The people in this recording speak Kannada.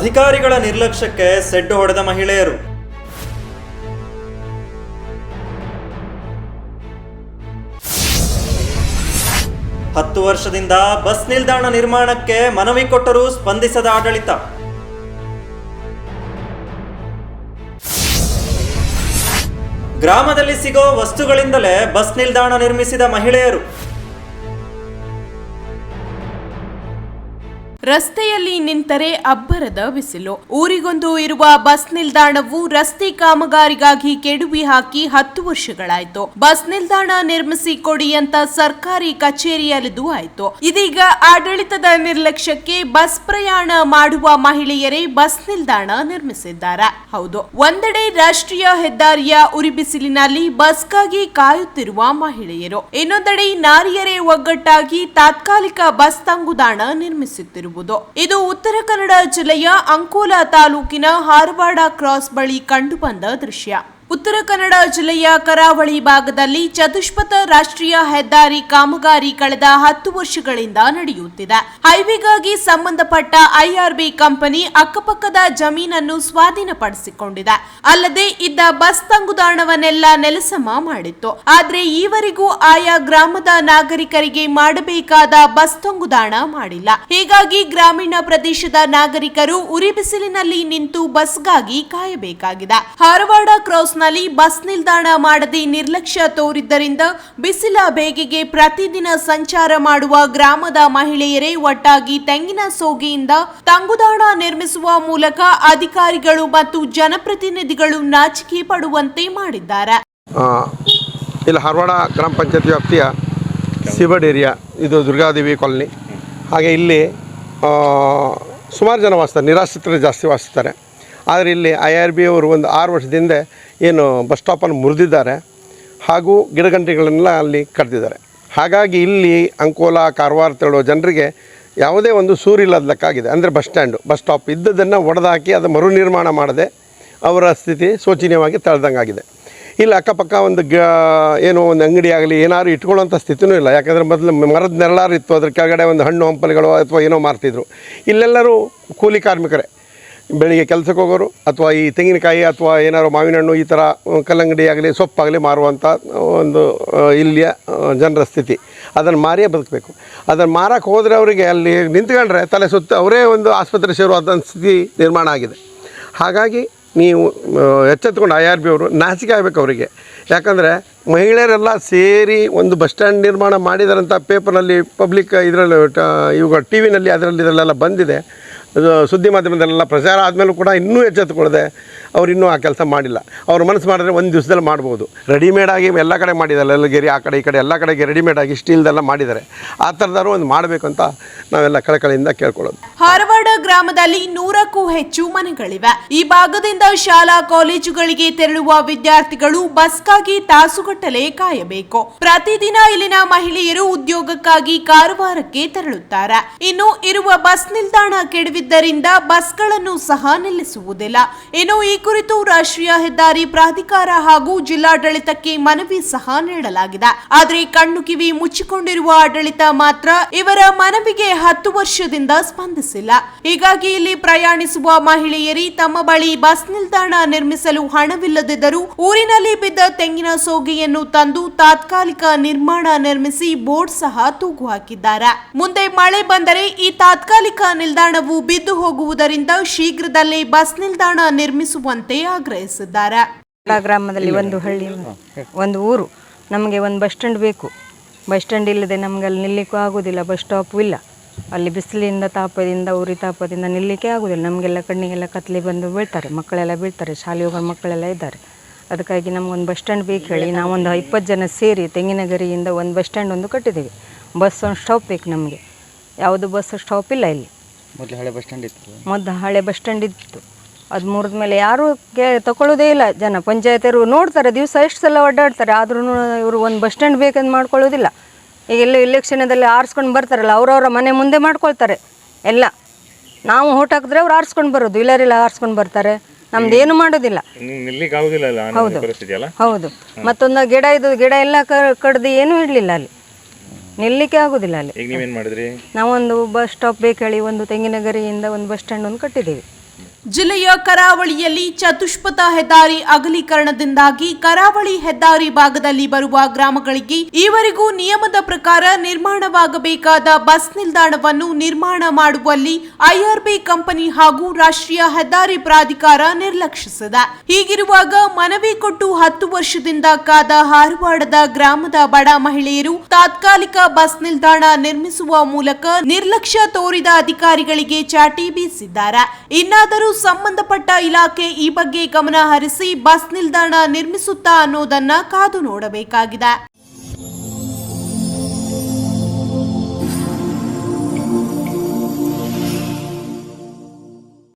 ಅಧಿಕಾರಿಗಳ ನಿರ್ಲಕ್ಷ್ಯಕ್ಕೆ ಸೆಡ್ಡು ಹೊಡೆದ ಮಹಿಳೆಯರು. ಹತ್ತು ವರ್ಷದಿಂದ ಬಸ್ ನಿಲ್ದಾಣ ನಿರ್ಮಾಣಕ್ಕೆ ಮನವಿ ಕೊಟ್ಟರೂ ಸ್ಪಂದಿಸದ ಆಡಳಿತ. ಗ್ರಾಮದಲ್ಲಿ ಸಿಗೋ ವಸ್ತುಗಳಿಂದಲೇ ಬಸ್ ನಿಲ್ದಾಣ ನಿರ್ಮಿಸಿದ ಮಹಿಳೆಯರು. ರಸ್ತೆಯಲ್ಲಿ ನಿಂತರೆ ಅಬ್ಬರದ ಬಿಸಿಲು. ಊರಿಗೊಂದು ಇರುವ ಬಸ್ ನಿಲ್ದಾಣವು ರಸ್ತೆ ಕಾಮಗಾರಿಗಾಗಿ ಕೆಡುವಿ ಹಾಕಿ ಹತ್ತು ವರ್ಷಗಳಾಯ್ತು. ಬಸ್ ನಿಲ್ದಾಣ ನಿರ್ಮಿಸಿ ಕೊಡಿ ಅಂತ ಸರ್ಕಾರಿ ಕಚೇರಿಯಲ್ಲಿದು ಆಯ್ತು. ಇದೀಗ ಆಡಳಿತದ ನಿರ್ಲಕ್ಷ್ಯಕ್ಕೆ ಬಸ್ ಪ್ರಯಾಣ ಮಾಡುವ ಮಹಿಳೆಯರೇ ಬಸ್ ನಿಲ್ದಾಣ ನಿರ್ಮಿಸಿದ್ದಾರೆ. ಹೌದು, ಒಂದೆಡೆ ರಾಷ್ಟ್ರೀಯ ಹೆದ್ದಾರಿಯ ಉರಿಬಿಸಿಲಿನಲ್ಲಿ ಬಸ್ಗಾಗಿ ಕಾಯುತ್ತಿರುವ ಮಹಿಳೆಯರು. ಇನ್ನೊಂದೆಡೆ ನಾರಿಯರೇ ಒಗ್ಗಟ್ಟಾಗಿ ತಾತ್ಕಾಲಿಕ ಬಸ್ ತಂಗುದಾಣ ನಿರ್ಮಿಸುತ್ತಿರುವುದು. ಇದು ಉತ್ತರ ಕನ್ನಡ ಜಿಲ್ಲೆಯ ಅಂಕೋಲಾ ತಾಲೂಕಿನ ಹಾರವಾಡ ಕ್ರಾಸ್ ಬಳಿ ಕಂಡುಬಂದ ದೃಶ್ಯ. ಉತ್ತರ ಕನ್ನಡ ಜಿಲ್ಲೆಯ ಕರಾವಳಿ ಭಾಗದಲ್ಲಿ ಚತುಷ್ಪಥ ರಾಷ್ಟ್ರೀಯ ಹೆದ್ದಾರಿ ಕಾಮಗಾರಿ ಕಳೆದ ಹತ್ತು ವರ್ಷಗಳಿಂದ ನಡೆಯುತ್ತಿದೆ. ಹೈವೇಗಾಗಿ ಸಂಬಂಧಪಟ್ಟ ಐಆರ್ಬಿ ಕಂಪನಿ ಅಕ್ಕಪಕ್ಕದ ಜಮೀನನ್ನು ಸ್ವಾಧೀನಪಡಿಸಿಕೊಂಡಿದೆ. ಅಲ್ಲದೆ ಇದ್ದ ಬಸ್ ತಂಗುದಾಣವನ್ನೆಲ್ಲ ನೆಲಸಮ ಮಾಡಿತ್ತು. ಆದ್ರೆ ಈವರೆಗೂ ಆಯಾ ಗ್ರಾಮದ ನಾಗರಿಕರಿಗೆ ಮಾಡಬೇಕಾದ ಬಸ್ ತಂಗುದಾಣ ಮಾಡಿಲ್ಲ. ಹೀಗಾಗಿ ಗ್ರಾಮೀಣ ಪ್ರದೇಶದ ನಾಗರಿಕರು ಉರಿ ಬಿಸಿಲಿನಲ್ಲಿ ನಿಂತು ಬಸ್ಗಾಗಿ ಕಾಯಬೇಕಾಗಿದೆ. ಹಾರವಾಡ ಕ್ರಾಸ್ನಲ್ಲಿ ಬಸ್ ನಿಲ್ದಾಣ ಮಾಡದೆ ನಿರ್ಲಕ್ಷ್ಯ ತೋರಿದ್ದರಿಂದ ಬಿಸಿಲ ಬೇಗೆಗೆ ಪ್ರತಿದಿನ ಸಂಚಾರ ಮಾಡುವ ಗ್ರಾಮದ ಮಹಿಳೆಯರೇ ಒಟ್ಟಾಗಿ ತೆಂಗಿನ ಸೋಗೆಯಿಂದ ತಂಗುದಾಣ ನಿರ್ಮಿಸುವ ಮೂಲಕ ಅಧಿಕಾರಿಗಳು ಮತ್ತು ಜನಪ್ರತಿನಿಧಿಗಳು ನಾಚಿಕೆ ಪಡುವಂತೆ ಮಾಡಿದ್ದಾರೆ. ಇಲ್ಲಿ, ಹರವಾಡ ಗ್ರಾಮ ಪಂಚಾಯತ್ ವ್ಯಾಪ್ತಿಯ ಸಿಬಡ್ ಏರಿಯಾ, ಇದು ದುರ್ಗಾದೇವಿ ಕಾಲನಿ. ಹಾಗೆ ಇಲ್ಲಿ ಸುಮಾರು ಜನ ವಾಸಿಸ್ತಾರೆ, ನಿರಾಶ್ರಿತರು ಜಾಸ್ತಿ ವಾಸಿಸ್ತಾರೆ. ಆದರೆ ಇಲ್ಲಿ ಐ ಆರ್ ಬಿ ಅವರು ಒಂದು ಆರು ವರ್ಷದಿಂದ ಏನು ಬಸ್ ಸ್ಟಾಪನ್ನು ಮುರಿದಿದ್ದಾರೆ. ಹಾಗೂ ಗಿಡಗಂಟೆಗಳನ್ನೆಲ್ಲ ಅಲ್ಲಿ ಕಡ್ದಿದ್ದಾರೆ. ಹಾಗಾಗಿ ಇಲ್ಲಿ ಅಂಕೋಲಾ, ಕಾರವಾರ ತೆರಳುವ ಜನರಿಗೆ ಯಾವುದೇ ಒಂದು ಸೂರಿಲ್ಲದ ಲೆಕ್ಕಾಗಿದೆ. ಅಂದರೆ ಬಸ್ ಸ್ಟ್ಯಾಂಡು ಬಸ್ ಸ್ಟಾಪ್ ಇದ್ದದನ್ನು ಒಡೆದಾಕಿ ಅದು ಮರು ನಿರ್ಮಾಣ ಮಾಡದೆ ಅವರ ಸ್ಥಿತಿ ಶೋಚನೀಯವಾಗಿ ತಳೆದಂಗಾಗಿದೆ. ಇಲ್ಲಿ, ಅಕ್ಕಪಕ್ಕ ಒಂದು ಗ, ಏನೋ ಒಂದು ಅಂಗಡಿ ಆಗಲಿ, ಏನಾದ್ರು ಇಟ್ಕೊಳ್ಳೋಂಥ ಸ್ಥಿತಿನೂ ಇಲ್ಲ. ಯಾಕಂದರೆ ಮೊದಲು ಮರದ ನೆರಳಾರು ಇತ್ತು. ಅದ್ರ ಕೆಳಗಡೆ ಒಂದು ಹಣ್ಣು, ಹಂಪಲುಗಳು ಅಥವಾ ಏನೋ ಮಾರ್ತಿದ್ರು. ಇಲ್ಲೆಲ್ಲರೂ ಕೂಲಿ ಕಾರ್ಮಿಕರೇ. ಬೆಳಿಗ್ಗೆ ಕೆಲಸಕ್ಕೆ ಹೋಗೋರು ಅಥವಾ ಈ ತೆಂಗಿನಕಾಯಿ ಅಥವಾ ಏನಾದ್ರು ಮಾವಿನ ಹಣ್ಣು ಈ ಥರ ಕಲ್ಲಂಗಡಿ ಆಗಲಿ ಸೊಪ್ಪಾಗಲಿ ಮಾರುವಂಥ ಒಂದು ಇಲ್ಲಿಯ ಜನರ ಸ್ಥಿತಿ. ಅದನ್ನು ಮಾರಿಯೇ ಬದುಕಬೇಕು. ಅದನ್ನು ಮಾರಕ್ಕೆ ಹೋದರೆ ಅವರಿಗೆ ಅಲ್ಲಿ ನಿಂತ್ಕೊಂಡ್ರೆ ತಲೆ ಸುತ್ತ ಅವರೇ ಒಂದು ಆಸ್ಪತ್ರೆ ಸೇರುವಂಥ ಸ್ಥಿತಿ ನಿರ್ಮಾಣ ಆಗಿದೆ. ಹಾಗಾಗಿ ನೀವು ಎಚ್ಚೆತ್ಕೊಂಡು ಐ ಆರ್ ಬಿ ಅವರು ನಾಚಿಕೆ ಆಗಬೇಕು ಅವರಿಗೆ. ಯಾಕಂದರೆ ಮಹಿಳೆಯರೆಲ್ಲ ಸೇರಿ ಒಂದು ಬಸ್ ಸ್ಟ್ಯಾಂಡ್ ನಿರ್ಮಾಣ ಮಾಡಿದಾರಂಥ ಪೇಪರ್ನಲ್ಲಿ ಪಬ್ಲಿಕ್ ಇದರಲ್ಲಿ ಇವಾಗ ಟಿ ವಿನಲ್ಲಿ ಅದರಲ್ಲಿ ಇದರಲ್ಲೆಲ್ಲ ಬಂದಿದೆ. ಸುದ್ದಿ ಮಾಧ್ಯಮದಲ್ಲೆಲ್ಲ ಪ್ರಚಾರ ಆದಮೇಲೂ ಕೂಡ ಇನ್ನೂ ಎಚ್ಚೆತ್ತುಕೊಳ್ಳದೆ ಅವ್ರು ಇನ್ನೂ ಆ ಕೆಲಸ ಮಾಡಿಲ್ಲ. ಅವ್ರ ಮನಸ್ಸು ಮಾಡಿದ್ರೆ ಒಂದು ದಿವಸದಲ್ಲಿ ಮಾಡ್ಬೋದು. ರೆಡಿಮೇಡ್ ಆಗಿ ಎಲ್ಲ ಕಡೆ ಮಾಡಿದ್ದಾರೆ. ಎಲ್ಲಗಿರಿ ಆ ಕಡೆ ಈ ಕಡೆ ಎಲ್ಲ ಕಡೆಗೆ ರೆಡಿಮೇಡ್ ಆಗಿ ಸ್ಟೀಲ್ದೆಲ್ಲ ಮಾಡಿದ್ದಾರೆ. ಆ ಥರದವರು ಒಂದು ಮಾಡಬೇಕು ಅಂತ ನಾವೆಲ್ಲ ಕಳಕಳಿಯಿಂದ ಕೇಳ್ಕೊಳ್ಳೋದು. ಹಾರವಾಡ ಗ್ರಾಮದಲ್ಲಿ ನೂರಕ್ಕೂ ಹೆಚ್ಚು ಮನೆಗಳಿವೆ. ಈ ಭಾಗದಿಂದ ಶಾಲಾ ಕಾಲೇಜುಗಳಿಗೆ ತೆರಳುವ ವಿದ್ಯಾರ್ಥಿಗಳು ಬಸ್ಗಾಗಿ ತಾಸುಗಟ್ಟಲೆ ಕಾಯಬೇಕು. ಪ್ರತಿದಿನ ಇಲ್ಲಿನ ಮಹಿಳೆಯರು ಉದ್ಯೋಗಕ್ಕಾಗಿ ಕಾರವಾರಕ್ಕೆ ತೆರಳುತ್ತಾರೆ. ಇನ್ನು ಇರುವ ಬಸ್ ನಿಲ್ದಾಣ ಕೆಡವಿದ್ದರಿಂದ ಬಸ್ಗಳನ್ನು ಸಹ ನಿಲ್ಲಿಸುವುದಿಲ್ಲ. ಇನ್ನು ಈ ಕುರಿತು ರಾಷ್ಟ್ರೀಯ ಹೆದ್ದಾರಿ ಪ್ರಾಧಿಕಾರ ಹಾಗೂ ಜಿಲ್ಲಾಡಳಿತಕ್ಕೆ ಮನವಿ ಸಹ ನೀಡಲಾಗಿದೆ. ಆದರೆ ಕಣ್ಣು ಕಿವಿ ಮುಚ್ಚಿಕೊಂಡಿರುವ ಆಡಳಿತ ಮಾತ್ರ ಇವರ ಮನವಿಗೆ ಹತ್ತು ವರ್ಷದಿಂದ ಸ್ಪಂದಿಸಿಲ್ಲ. ಹೀಗಾಗಿ ಇಲ್ಲಿ ಪ್ರಯಾಣಿಸುವ ಮಹಿಳೆಯರಿ ತಮ್ಮ ಬಳಿ ಬಸ್ ನಿಲ್ದಾಣ ನಿರ್ಮಿಸಲು ಹಣವಿಲ್ಲದಿದ್ದರೂ ಊರಿನಲ್ಲಿ ಬಿದ್ದ ತೆಂಗಿನ ಸೋಗೆಯನ್ನು ತಂದು ತಾತ್ಕಾಲಿಕ ನಿರ್ಮಾಣ ನಿರ್ಮಿಸಿ ಬೋರ್ಡ್ ಸಹ ತೂಗು ಹಾಕಿದ್ದಾರೆ. ಮುಂದೆ ಮಳೆ ಬಂದರೆ ಈ ತಾತ್ಕಾಲಿಕ ನಿಲ್ದಾಣವು ಬಿದ್ದು ಹೋಗುವುದರಿಂದ ಶೀಘ್ರದಲ್ಲೇ ಬಸ್ ನಿಲ್ದಾಣ ನಿರ್ಮಿಸುವಂತೆ ಆಗ್ರಹಿಸಿದ್ದಾರೆ. ಗ್ರಾಮದಲ್ಲಿ ಒಂದು ಹಳ್ಳಿ, ಒಂದು ಊರು. ನಮಗೆ ಒಂದು ಬಸ್ ಸ್ಟ್ಯಾಂಡ್ ಬೇಕು. ಬಸ್ ಸ್ಟ್ಯಾಂಡ್ ಇಲ್ಲದೆ ನಮಗೆ ಅಲ್ಲಿ ನಿಲ್ಲಿಕ್ಕೂ ಆಗೋದಿಲ್ಲ, ಬಸ್ ಸ್ಟಾಪು ಇಲ್ಲ. ಅಲ್ಲಿ ಬಿಸಿಲಿಂದ ತಾಪದಿಂದ, ಉರಿ ತಾಪದಿಂದ ನಿಲ್ಲಿಕ್ಕೆ ಆಗೋದಿಲ್ಲ. ನಮಗೆಲ್ಲ ಕಣ್ಣಿಗೆಲ್ಲ ಕತ್ಲೆ ಬಂದು ಬೀಳ್ತಾರೆ, ಮಕ್ಕಳೆಲ್ಲ ಬೀಳ್ತಾರೆ ಶಾಲೆ ಹೋಗೋ ಮಕ್ಕಳೆಲ್ಲ ಇದ್ದಾರೆ. ಅದಕ್ಕಾಗಿ ನಮಗೊಂದು ಬಸ್ ಸ್ಟ್ಯಾಂಡ್ ಬೇಕು ಹೇಳಿ, ನಾವೊಂದು ಇಪ್ಪತ್ತು ಜನ ಸೇರಿ ತೆಂಗಿನಗರಿಯಿಂದ ಒಂದು ಬಸ್ ಸ್ಟ್ಯಾಂಡ್ ಒಂದು ಕಟ್ಟಿದ್ದೀವಿ. ಬಸ್ ಒಂದು ಸ್ಟಾಪ್ ಬೇಕು ನಮಗೆ. ಯಾವುದು ಬಸ್ ಸ್ಟಾಪ್ ಇಲ್ಲ ಇಲ್ಲಿ. ಮೊದಲು ಹಳೆ ಬಸ್ ಸ್ಟ್ಯಾಂಡ್ ಇತ್ತು. ಮೊದಲು ಹಳೆ ಬಸ್ ಸ್ಟ್ಯಾಂಡ್ ಇತ್ತು. ಅದು ಮುರಿದ ಮೇಲೆ ಯಾರೂ ಕೇ ತಗೊಳ್ಳೋದೇ ಇಲ್ಲ. ಜನ ಪಂಚಾಯತರು ನೋಡ್ತಾರೆ ದಿವಸ ಎಷ್ಟು ಸಲ ಓಡಾಡ್ತಾರೆ ಆದ್ರೂ ಇವರು ಒಂದು ಬಸ್ ಸ್ಟ್ಯಾಂಡ್ ಬೇಕಂತ ಮಾಡ್ಕೊಳ್ಳೋದಿಲ್ಲ. ಈಗ ಎಲ್ಲ ಇಲೆಕ್ಷನದಲ್ಲಿ ಆರಿಸ್ಕೊಂಡು ಬರ್ತಾರಲ್ಲ ಅವರವರ ಮನೆ ಮುಂದೆ ಮಾಡ್ಕೊಳ್ತಾರೆ. ಎಲ್ಲ. ನಾವು ಓಟ್ ಹಾಕಿದ್ರೆ ಅವ್ರು ಆರಿಸ್ಕೊಂಡು ಬರೋದು. ಇಲ್ಲರಿಲ್ಲ ಆರಿಸ್ಕೊಂಡು ಬರ್ತಾರೆ. ನಮ್ದು ಏನು ಮಾಡೋದಿಲ್ಲ. ಹೌದು. ಹೌದು. ಮತ್ತೊಂದು ಗಿಡ ಇದು ಗಿಡ ಎಲ್ಲ ಕಡ್ದು ಏನೂ ಇರಲಿಲ್ಲ ಅಲ್ಲಿ. ನಿಲ್ಲಕ್ಕೆ ಆಗುದಿಲ್ಲ ಅಲ್ಲಿ. ಈಗ ನೀವೇನ್ ಮಾಡಿದ್ರಿ? ನಾವೊಂದು ಬಸ್ ಸ್ಟಾಪ್ ಬೇಕೇಳಿ ಒಂದು ಒಂದು ತೆಂಗಿನಗರಿಯಿಂದ ಒಂದು ಬಸ್ ಸ್ಟ್ಯಾಂಡ್ ಒಂದು ಕಟ್ಟಿದ್ದೀವಿ. ಜಿಲ್ಲೆಯ ಕರಾವಳಿಯಲ್ಲಿ ಚತುಷ್ಪಥ ಹೆದ್ದಾರಿ ಅಗಲೀಕರಣದಿಂದಾಗಿ ಕರಾವಳಿ ಹೆದ್ದಾರಿ ಭಾಗದಲ್ಲಿ ಬರುವ ಗ್ರಾಮಗಳಿಗೆ ಈವರೆಗೂ ನಿಯಮದ ಪ್ರಕಾರ ನಿರ್ಮಾಣವಾಗಬೇಕಾದ ಬಸ್ ನಿಲ್ದಾಣವನ್ನು ನಿರ್ಮಾಣ ಮಾಡುವಲ್ಲಿ ಐಆರ್ಬಿ ಕಂಪನಿ ಹಾಗೂ ರಾಷ್ಟ್ರೀಯ ಹೆದ್ದಾರಿ ಪ್ರಾಧಿಕಾರ ನಿರ್ಲಕ್ಷಿಸಿದೆ. ಹೀಗಿರುವಾಗ ಮನವಿ ಕೊಟ್ಟು ಹತ್ತು ವರ್ಷದಿಂದ ಕಾದ ಹಾರವಾಡದ ಗ್ರಾಮದ ಬಡ ಮಹಿಳೆಯರು ತಾತ್ಕಾಲಿಕ ಬಸ್ ನಿಲ್ದಾಣ ನಿರ್ಮಿಸುವ ಮೂಲಕ ನಿರ್ಲಕ್ಷ್ಯ ತೋರಿದ ಅಧಿಕಾರಿಗಳಿಗೆ ಚಾಟಿ ಬೀಸಿದ್ದಾರೆ. ಇನ್ನಾದರೂ ಸಂಬಂಧಪಟ್ಟ ಇಲಾಖೆ ಈ ಬಗ್ಗೆ ಗಮನ ಹರಿಸಿ ಬಸ್ ನಿಲ್ದಾಣ ನಿರ್ಮಿಸುತ್ತಾ ಅನ್ನೋದನ್ನ ಕಾದು ನೋಡಬೇಕಾಗಿದೆ.